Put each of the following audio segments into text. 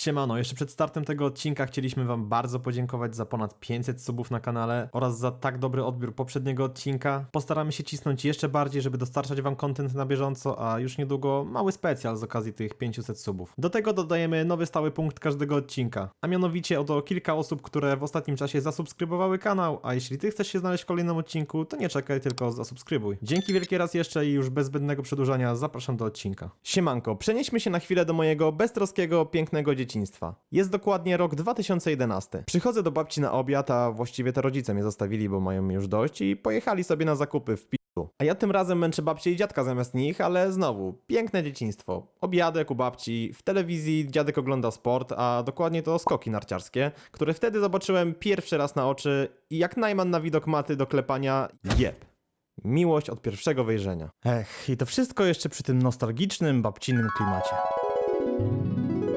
Siemano, jeszcze przed startem tego odcinka chcieliśmy Wam bardzo podziękować za ponad 500 subów na kanale oraz za tak dobry odbiór poprzedniego odcinka. Postaramy się cisnąć jeszcze bardziej, żeby dostarczać Wam content na bieżąco, a już niedługo mały specjal z okazji tych 500 subów. Do tego dodajemy nowy stały punkt każdego odcinka, a mianowicie oto kilka osób, które w ostatnim czasie zasubskrybowały kanał, a jeśli Ty chcesz się znaleźć w kolejnym odcinku, to nie czekaj, tylko zasubskrybuj. Dzięki wielkie raz jeszcze i już bez zbędnego przedłużania zapraszam do odcinka. Siemanko, przenieśmy się na chwilę do mojego beztroskiego, pięknego dzieciństwa. Jest dokładnie rok 2011. Przychodzę do babci na obiad, a właściwie to rodzice mnie zostawili, bo mają już dość i pojechali sobie na zakupy w pi***u. A ja tym razem męczę babcię i dziadka zamiast nich, ale znowu, piękne dzieciństwo. Obiadek u babci, w telewizji dziadek ogląda sport, a dokładnie to skoki narciarskie, które wtedy zobaczyłem pierwszy raz na oczy i jak najman na widok maty do klepania, jeb. Miłość od pierwszego wejrzenia. Ech, i to wszystko jeszcze przy tym nostalgicznym, babcinym klimacie.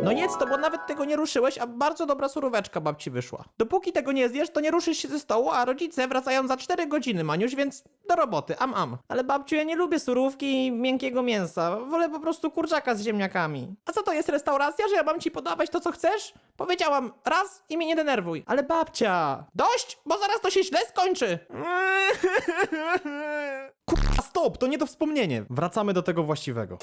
No jedz to, bo nawet tego nie ruszyłeś, a bardzo dobra suróweczka babci wyszła. Dopóki tego nie zjesz, to nie ruszysz się ze stołu, a rodzice wracają za 4 godziny, Maniuś, więc do roboty, am am. Ale babciu, ja nie lubię surówki i miękkiego mięsa. Wolę po prostu kurczaka z ziemniakami. A co to jest restauracja, że ja mam ci podawać to, co chcesz? Powiedziałam raz i mnie nie denerwuj. Ale babcia, dość, bo zaraz to się źle skończy. Kurwa, stop, to nie to wspomnienie. Wracamy do tego właściwego.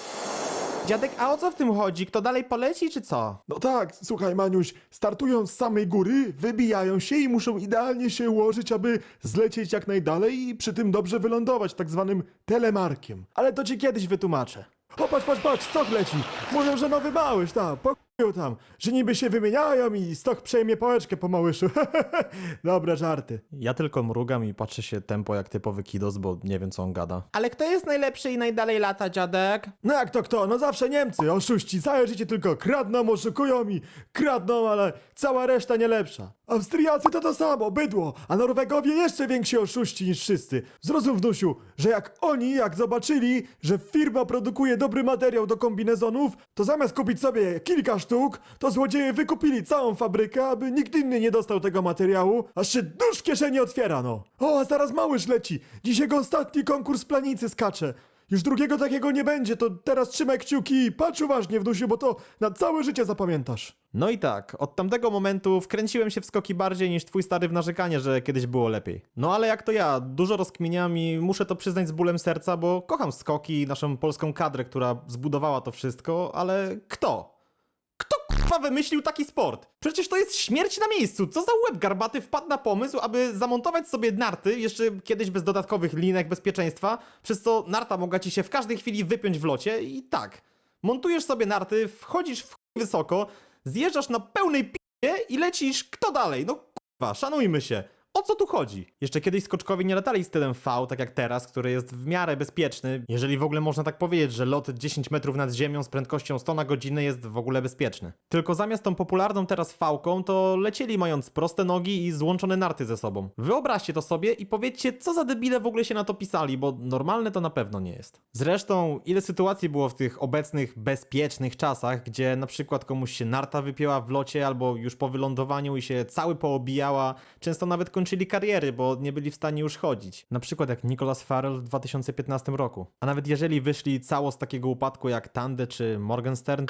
Dziadek, a o co w tym chodzi? Kto dalej poleci, czy co? No tak, słuchaj Maniuś, startują z samej góry, wybijają się i muszą idealnie się ułożyć, aby zlecieć jak najdalej i przy tym dobrze wylądować tak zwanym telemarkiem. Ale to ci kiedyś wytłumaczę. O, patrz, patrz, patrz, stok leci. Mówią, że nowy małysz, tam, pokoju tam, że niby się wymieniają i stok przejmie pałeczkę po małyszu. Dobre żarty. Ja tylko mrugam i patrzę się tempo jak typowy kidos, bo nie wiem co on gada. Ale kto jest najlepszy i najdalej lata, dziadek? No jak to kto? No zawsze Niemcy, oszuści, całe życie tylko kradną, oszukują i kradną, ale cała reszta nie lepsza. Austriacy to to samo, bydło, a Norwegowie jeszcze więksi oszuści niż wszyscy. Zrozum, wnusiu, że jak oni, jak zobaczyli, że firma produkuje dobry materiał do kombinezonów, to zamiast kupić sobie kilka sztuk, to złodzieje wykupili całą fabrykę, aby nikt inny nie dostał tego materiału, aż się dusz w kieszeni otwiera, no. O, a zaraz małyż leci, dziś jego ostatni konkurs planicy skacze. Już drugiego takiego nie będzie, to teraz trzymaj kciuki i patrz uważnie, wnusiu, bo to na całe życie zapamiętasz. No i tak, od tamtego momentu wkręciłem się w skoki bardziej niż twój stary w narzekanie, że kiedyś było lepiej. No ale jak to ja, dużo rozkminiam i muszę to przyznać z bólem serca, bo kocham skoki i naszą polską kadrę, która zbudowała to wszystko, ale kto? Kurwa wymyślił taki sport? Przecież to jest śmierć na miejscu. Co za łeb garbaty wpadł na pomysł, aby zamontować sobie narty, jeszcze kiedyś bez dodatkowych linek bezpieczeństwa, przez co narta mogła ci się w każdej chwili wypiąć w locie i tak. Montujesz sobie narty, wchodzisz w chuj wysoko, zjeżdżasz na pełnej p***ie i lecisz kto dalej? No kurwa, szanujmy się. O co tu chodzi? Jeszcze kiedyś skoczkowi nie latali stylem V, tak jak teraz, który jest w miarę bezpieczny, jeżeli w ogóle można tak powiedzieć, że lot 10 metrów nad ziemią z prędkością 100 na godzinę jest w ogóle bezpieczny. Tylko zamiast tą popularną teraz V-ką, to lecieli mając proste nogi i złączone narty ze sobą. Wyobraźcie to sobie i powiedzcie, co za debile w ogóle się na to pisali, bo normalne to na pewno nie jest. Zresztą, ile sytuacji było w tych obecnych, bezpiecznych czasach, gdzie na przykład komuś się narta wypięła w locie, albo już po wylądowaniu i się cały poobijała, często nawet kończyli kariery, bo nie byli w stanie już chodzić. Na przykład jak Nicholas Farrell w 2015 roku. A nawet jeżeli wyszli cało z takiego upadku jak Tande czy Morgenstern,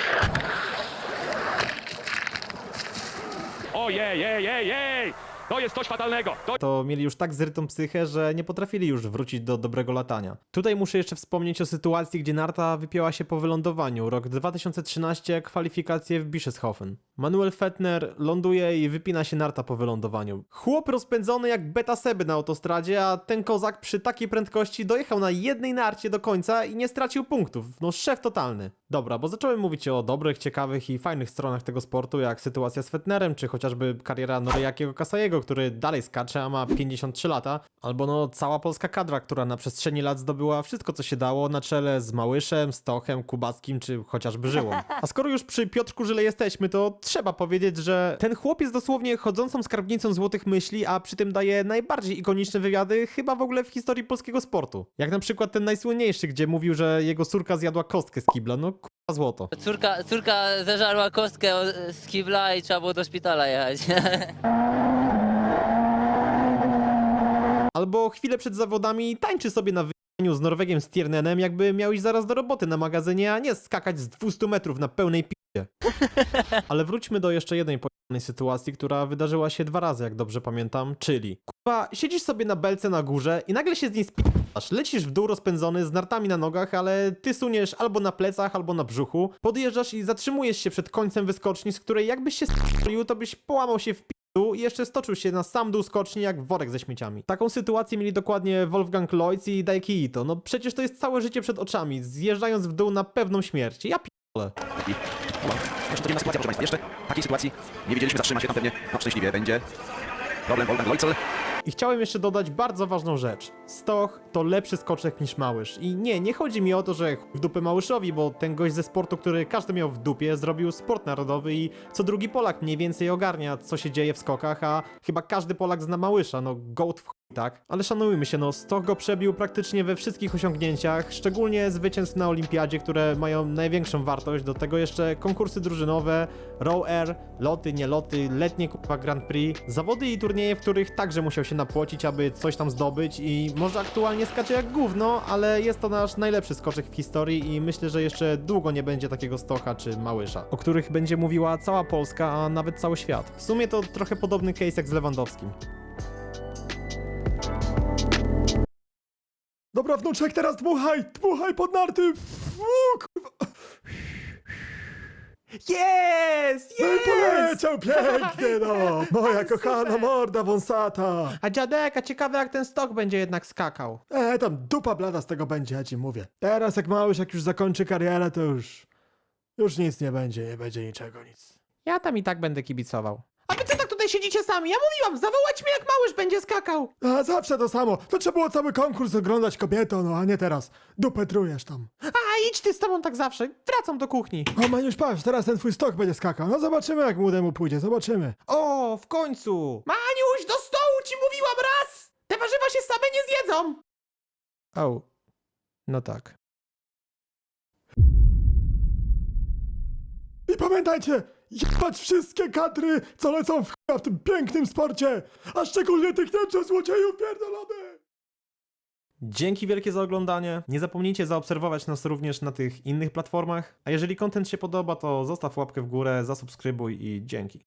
Ojej, jej, jej, jej! To jest coś fatalnego! To to mieli już tak zrytą psychę, że nie potrafili już wrócić do dobrego latania. Tutaj muszę jeszcze wspomnieć o sytuacji, gdzie narta wypięła się po wylądowaniu. Rok 2013, kwalifikacje w Bischofshofen. Manuel Fettner ląduje i wypina się narta po wylądowaniu. Chłop rozpędzony jak beta seby na autostradzie, a ten kozak przy takiej prędkości dojechał na jednej narcie do końca i nie stracił punktów. No szef totalny. Dobra, bo zacząłem mówić o dobrych, ciekawych i fajnych stronach tego sportu, jak sytuacja z Fettnerem, czy chociażby kariera Noriakiego Kasajego, który dalej skacze, a ma 53 lata, albo no cała polska kadra, która na przestrzeni lat zdobyła wszystko, co się dało, na czele z Małyszem, Stochem, Kubackim, czy chociażby Żyłą. A skoro już przy Piotrku Żyle jesteśmy, to trzeba powiedzieć, że ten chłop jest dosłownie chodzącą skarbnicą złotych myśli, a przy tym daje najbardziej ikoniczne wywiady chyba w ogóle w historii polskiego sportu. Jak na przykład ten najsłynniejszy, gdzie mówił, że jego córka zjadła kostkę z kibla, no kurwa złoto. Córka, córka zeżarła kostkę z kibla i trzeba było do szpitala jechać. Albo chwilę przed zawodami tańczy sobie na wyjaniu z Norwegiem Stiernenem, jakby miał iść zaraz do roboty na magazynie, a nie skakać z 200 metrów na pełnej pi Ale wróćmy do jeszcze jednej pojemnej sytuacji, która wydarzyła się dwa razy, jak dobrze pamiętam, czyli kurwa, siedzisz sobie na belce na górze i nagle się z niej spierasz. Lecisz w dół rozpędzony z nartami na nogach, ale ty suniesz albo na plecach, albo na brzuchu. Podjeżdżasz i zatrzymujesz się przed końcem wyskoczni, z której jakbyś się spierił, to byś połamał się w dół i jeszcze stoczył się na sam dół skoczni jak worek ze śmieciami. Taką sytuację mieli dokładnie Wolfgang Lloyds i Daiki Ito. No przecież to jest całe życie przed oczami, zjeżdżając w dół na pewną śmierć. Ja p***le. Jeszcze codzienna sytuacja, proszę Państwa. Jeszcze takiej sytuacji nie wiedzieliśmy, zatrzyma się tam pewnie. No, szczęśliwie będzie. Problem Wolfgang Leutzel. I chciałem jeszcze dodać bardzo ważną rzecz. Stoch to lepszy skoczek niż Małysz. I nie, nie chodzi mi o to, że w dupę Małyszowi, bo ten gość ze sportu, który każdy miał w dupie, zrobił sport narodowy i co drugi Polak mniej więcej ogarnia, co się dzieje w skokach, a chyba każdy Polak zna Małysza, no gołd w tak? Ale szanujmy się, no Stoch go przebił praktycznie we wszystkich osiągnięciach, szczególnie zwycięstw na Olimpiadzie, które mają największą wartość, do tego jeszcze konkursy drużynowe, row air, loty, nieloty, letnie kupa Grand Prix, zawody i turnieje, w których także musiał się napłocić, aby coś tam zdobyć i może aktualnie skacze jak gówno, ale jest to nasz najlepszy skoczek w historii i myślę, że jeszcze długo nie będzie takiego Stocha czy Małysza, o których będzie mówiła cała Polska, a nawet cały świat. W sumie to trochę podobny case jak z Lewandowskim. Dobra, wnuczek, teraz dmuchaj, dmuchaj pod narty. Fu, kurwa. Jest! No i poleciał pięknie, no. Moja kochana morda wąsata. A dziadek, a ciekawe jak ten stok będzie jednak skakał. E, tam dupa blada z tego będzie, ja ci mówię. Teraz jak małyś, jak już zakończy karierę, to już... Już nic nie będzie, nie będzie niczego, nic. Ja tam i tak będę kibicował. A wy co tak siedzicie sami? Ja mówiłam, zawołać mnie jak małyż będzie skakał. A zawsze to samo. To trzeba było cały konkurs oglądać kobieto, no a nie teraz. Dupę trujesz tam. A idź ty z tobą tak zawsze. Wracam do kuchni. O, Maniusz, patrz, teraz ten twój stok będzie skakał. No zobaczymy, jak młodemu pójdzie, zobaczymy. O, w końcu! Maniuś, do stołu ci mówiłam raz! Te warzywa się same nie zjedzą! O, no tak. I pamiętajcie, jebać wszystkie kadry, co lecą w chuja w tym pięknym sporcie, a szczególnie tych Niemców złodziejów pierdolonych. Dzięki wielkie za oglądanie. Nie zapomnijcie zaobserwować nas również na tych innych platformach. A jeżeli content się podoba, to zostaw łapkę w górę, zasubskrybuj i dzięki.